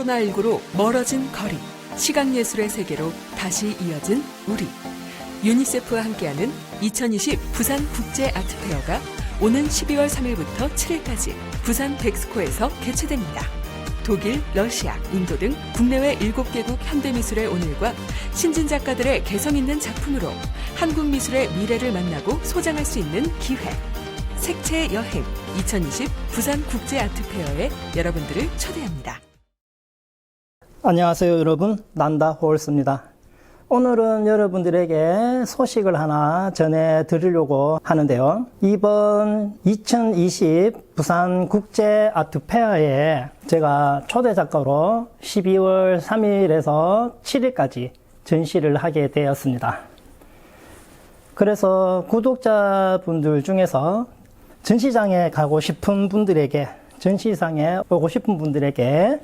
코로나19로 멀어진 거리, 시각예술의 세계로 다시 이어진 우리. 유니세프와 함께하는 2020 부산 국제 아트페어가 오는 12월 3일부터 7일까지 부산 백스코에서 개최됩니다. 독일, 러시아, 인도 등 국내외 7개국 현대미술의 오늘과 신진 작가들의 개성 있는 작품으로 한국 미술의 미래를 만나고 소장할 수 있는 기회. 색채 여행 2020 부산 국제 아트페어에 여러분들을 초대합니다. 안녕하세요 여러분. 난다 홀스입니다. 오늘은 여러분들에게 소식을 하나 전해 드리려고 하는데요. 이번 2020 부산 국제 아트 페어에 제가 초대 작가로 12월 3일에서 7일까지 전시를 하게 되었습니다. 그래서 구독자분들 중에서 전시장에 가고 싶은 분들에게 전시장에 오고 싶은 분들에게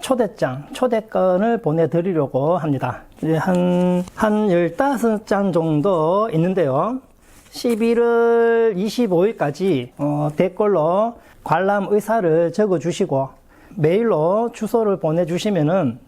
초대장, 초대권을 보내드리려고 합니다. 한, 한 15장 정도 있는데요. 11월 25일까지 어, 댓글로 관람 의사를 적어주시고 메일로 주소를 보내주시면은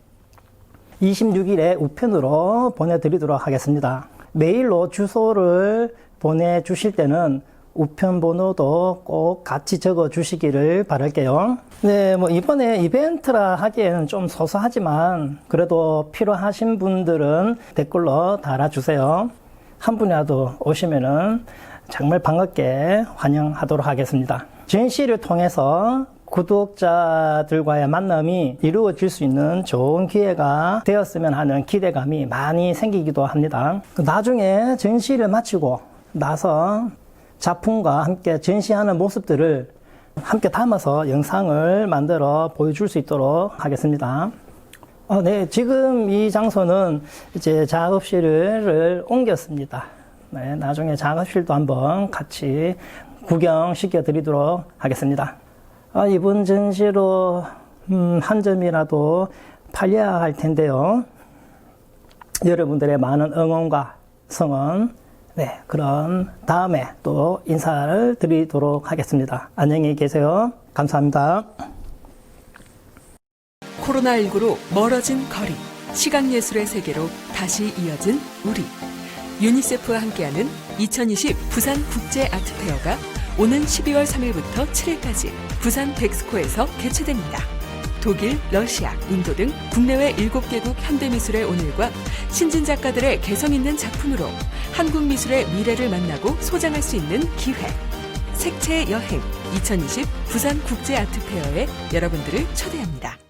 26일에 우편으로 보내드리도록 하겠습니다. 메일로 주소를 보내주실 때는 우편 번호도 꼭 같이 적어 주시기를 바랄게요. 네, 뭐 이번에 이벤트라 하기에는 좀 소소하지만 그래도 필요하신 분들은 댓글로 달아주세요. 한 분이라도 오시면은 정말 반갑게 환영하도록 하겠습니다. 전시를 통해서 구독자들과의 만남이 이루어질 수 있는 좋은 기회가 되었으면 하는 기대감이 많이 생기기도 합니다. 나중에 전시를 마치고 나서 작품과 함께 전시하는 모습들을 함께 담아서 영상을 만들어 보여줄 수 있도록 하겠습니다. 어, 네, 지금 이 장소는 이제 작업실을 옮겼습니다. 네, 나중에 작업실도 한번 같이 구경시켜 드리도록 하겠습니다. 아, 이번 전시로 음, 한 점이라도 팔려야 할 텐데요. 여러분들의 많은 응원과 성원 네, 그럼 다음에 또 인사를 드리도록 하겠습니다. 안녕히 계세요. 감사합니다. 코로나19로 멀어진 거리, 시각예술의 세계로 다시 이어진 우리. 유니세프와 함께하는 2020 부산 국제 아트페어가 오는 12월 3일부터 7일까지 부산 백스코에서 개최됩니다. 독일, 러시아, 인도 등 국내외 7개국 현대미술의 오늘과 신진 작가들의 개성 있는 작품으로 한국 미술의 미래를 만나고 소장할 수 있는 기회. 색채 여행 2020 부산 국제 아트페어에 여러분들을 초대합니다.